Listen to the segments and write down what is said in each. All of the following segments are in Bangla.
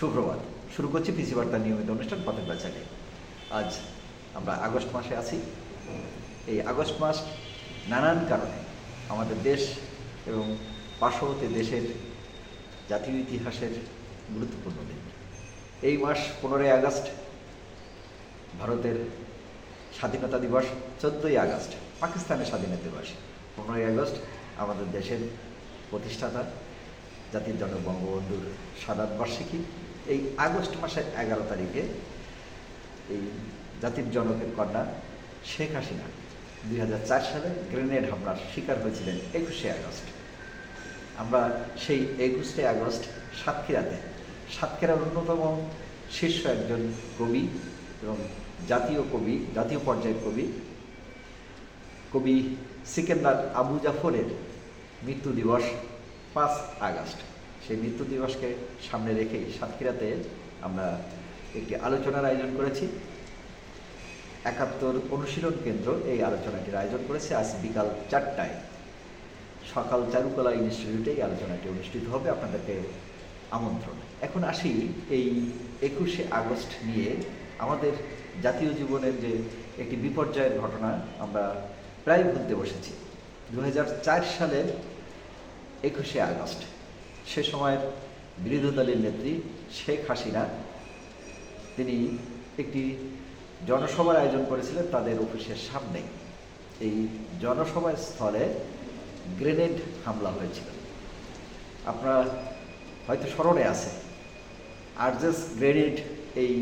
সুপ্রভাত। শুরু করছি পিসি বার্তার নিয়মিত অনুষ্ঠান পথের বেচাকে আজ আমরা আগস্ট মাসে আছি। এই আগস্ট মাস নানান কারণে আমাদের দেশ এবং পার্শ্ববর্তী দেশের জাতীয় ইতিহাসের গুরুত্বপূর্ণ দিন। এই মাস পনেরোই আগস্ট, ভারতের স্বাধীনতা দিবস, চোদ্দোই আগস্ট, পাকিস্তানের স্বাধীনতা দিবস। পনেরোই আগস্ট আমাদের দেশের প্রতিষ্ঠাতা, জাতির জনক বঙ্গবন্ধুর সাদাত বার্ষিকী। এই আগস্ট মাসের এগারো তারিখে এই জাতির জনকের কন্যা শেখ হাসিনা দুই হাজার চার সালে গ্রেনেড হামলার শিকার হয়েছিলেন একুশে আগস্ট। আমরা সেই একুশে আগস্ট সাতক্ষীরাতে, সাতক্ষীরার অন্যতম শীর্ষ একজন কবি এবং জাতীয় কবি, জাতীয় পর্যায়ের কবি কবি সিকেন্দার আবু জাফরের মৃত্যু দিবস পাঁচ আগস্ট। সেই মৃত্যু দিবসকে সামনে রেখেই সাতক্ষীরাতে আমরা একটি আলোচনার আয়োজন করেছি। একাত্তর অনুশীলন কেন্দ্র এই আলোচনাটির আয়োজন করেছে আজ বিকাল চারটায়। সকাল চারুকলা ইনস্টিটিউটে এই আলোচনাটি অনুষ্ঠিত হবে। আপনাদেরকে আমন্ত্রণ। এখন আসি এই একুশে আগস্ট নিয়ে। আমাদের জাতীয় জীবনের যে একটি বিপর্যয়ের ঘটনা আমরা প্রায় ভুলতে বসেছি। দু হাজার চার সালের একুশে আগস্ট। সে সময়ের বিরোধী দলের নেত্রী শেখ হাসিনা, তিনি একটি জনসভার আয়োজন করেছিলেন তাদের অফিসের সামনে। এই জনসভার স্থলে গ্রেনেড হামলা হয়েছিল। আপনারা হয়তো স্মরণে আছে, আরজেস গ্রেনেড এই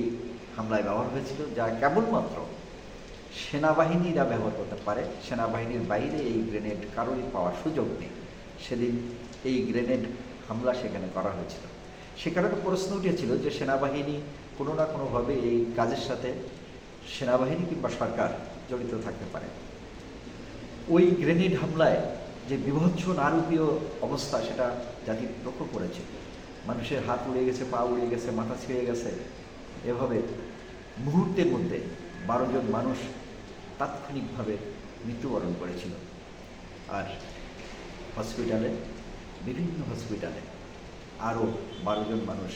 হামলায় ব্যবহার হয়েছিল, যা কেবলমাত্র সেনাবাহিনীরা ব্যবহার করতে পারে, সেনাবাহিনীর বাইরে এই গ্রেনেড কারোরই পাওয়ার সুযোগ নেই। সেদিন এই গ্রেনেড হামলা সেখানে করা হয়েছিল। সে কারণে প্রশ্ন উঠেছিল যে সেনাবাহিনী কোনো না কোনোভাবে এই কাজের সাথে সেনাবাহিনী কিংবা সরকার জড়িত থাকতে পারে। ওই গ্রেনেড হামলায় যে বিভৎস নারকীয় অবস্থা সেটা জাতি লক্ষ্য করেছে। মানুষের হাত উড়ে গেছে, পা উড়ে গেছে, মাথা ছিঁড়ে গেছে। এভাবে মুহূর্তের মধ্যে বারো জন মানুষ তাৎক্ষণিকভাবে মৃত্যুবরণ করেছিল। আর হসপিটালে বিভিন্ন হসপিটালে আরও বারো জন মানুষ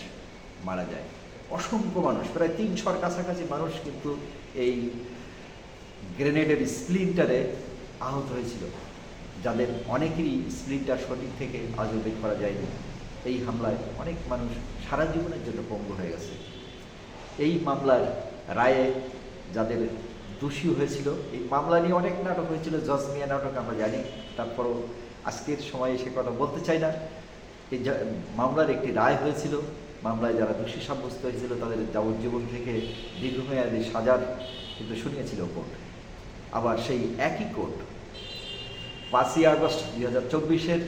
মারা যায়। অসংখ্য মানুষ, প্রায় তিনশোর কাছাকাছি মানুষ কিন্তু এই গ্রেনেডের স্প্লিন্টারে আহত হয়েছিল। যাদের অনেকেরই স্প্লিন্টার সঠিক থেকে আজও বের করা যায়নি। এই হামলায় অনেক মানুষ সারা জীবনের জন্য পঙ্গু হয়ে গেছে। এই মামলার রায়ে যাদের দোষী হয়েছিল, এই মামলা নিয়ে অনেক নাটক হয়েছিল, জজ মিয়া নাটক আমরা জানি, তারপরও আজকের সময়ে সে কথা বলতে চাই না। এই মামলার একটি রায় হয়েছিল, মামলায় যারা দোষী সাব্যস্ত হয়েছিল, তাদের যাবজ্জীবন থেকে দীর্ঘমেয়াদী সাজার কিন্তু শুনিয়েছিল কোর্ট। আবার সেই একই কোর্ট পাঁচই আগস্ট দুই হাজার চব্বিশের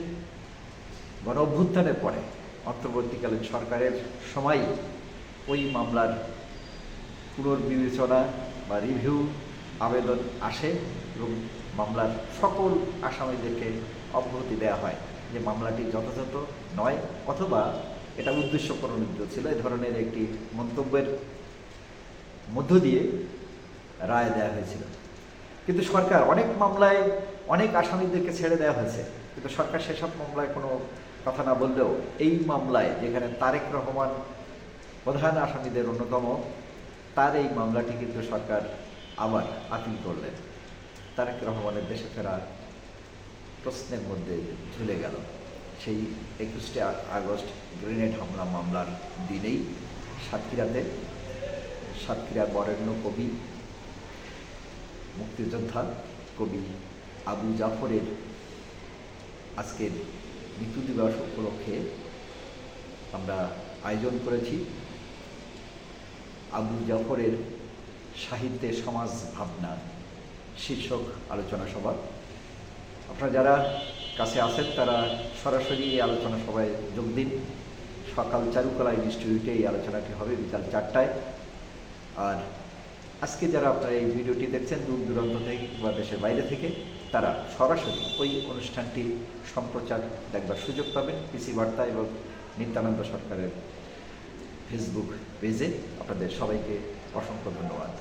গণ অভ্যুত্থানের পরে, অন্তর্বর্তীকালীন সরকারের সময় ওই মামলার পুনর্বিবেচনা বা রিভিউ আবেদন আসে এবং মামলার সকল আসামিদেরকে অব্যাহতি দেওয়া হয় যে মামলাটি যথাযথ নয় অথবা এটা উদ্দেশ্য প্রণোদিত ছিল। এ ধরনের একটি মন্তব্যের মধ্য দিয়ে রায় দেওয়া হয়েছিল। কিন্তু সরকার অনেক মামলায় অনেক আসামিদেরকে ছেড়ে দেওয়া হয়েছে। কিন্তু সরকার সেসব মামলায় কোনো কথা না বললেও এই মামলায় যেখানে তারেক রহমান প্রধান আসামিদের অন্যতম, তার এই মামলাটি কিন্তু সরকার আবার আপিল করলেন। তারেক রহমানের দেশে ফেরা প্রশ্নের মধ্যে ঝুলে গেল। সেই একুশে আগস্ট গ্রেনেড হামলা মামলার দিনেই সাতক্ষীরাতে সাতক্ষীরা বরেণ্য কবি, মুক্তিযোদ্ধা কবি আবু জাফরের আজকের মৃত্যু দিবস উপলক্ষে আমরা আয়োজন করেছি। আবু জাফরের সাহিত্যে সমাজ ভাবনা শীর্ষক আলোচনা সভা। আপনারা যারা কাছে আছেন, তারা সরাসরি এই আলোচনা সবাই যোগ দিন। সকাল চারুকলা ইনস্টিটিউটে এই আলোচনাটি হবে বিকাল চারটায়। আর আজকে যারা আপনারা এই ভিডিওটি দেখছেন, দূর দূরান্ত থেকে কিংবা দেশের বাইরে থেকে, তারা সরাসরি ওই অনুষ্ঠানটি সম্প্রচার দেখবার সুযোগ পাবেন পিসি বার্তা এবং নিত্যানন্দ সরকারের ফেসবুক পেজে। আপনাদের সবাইকে অসংখ্য ধন্যবাদ।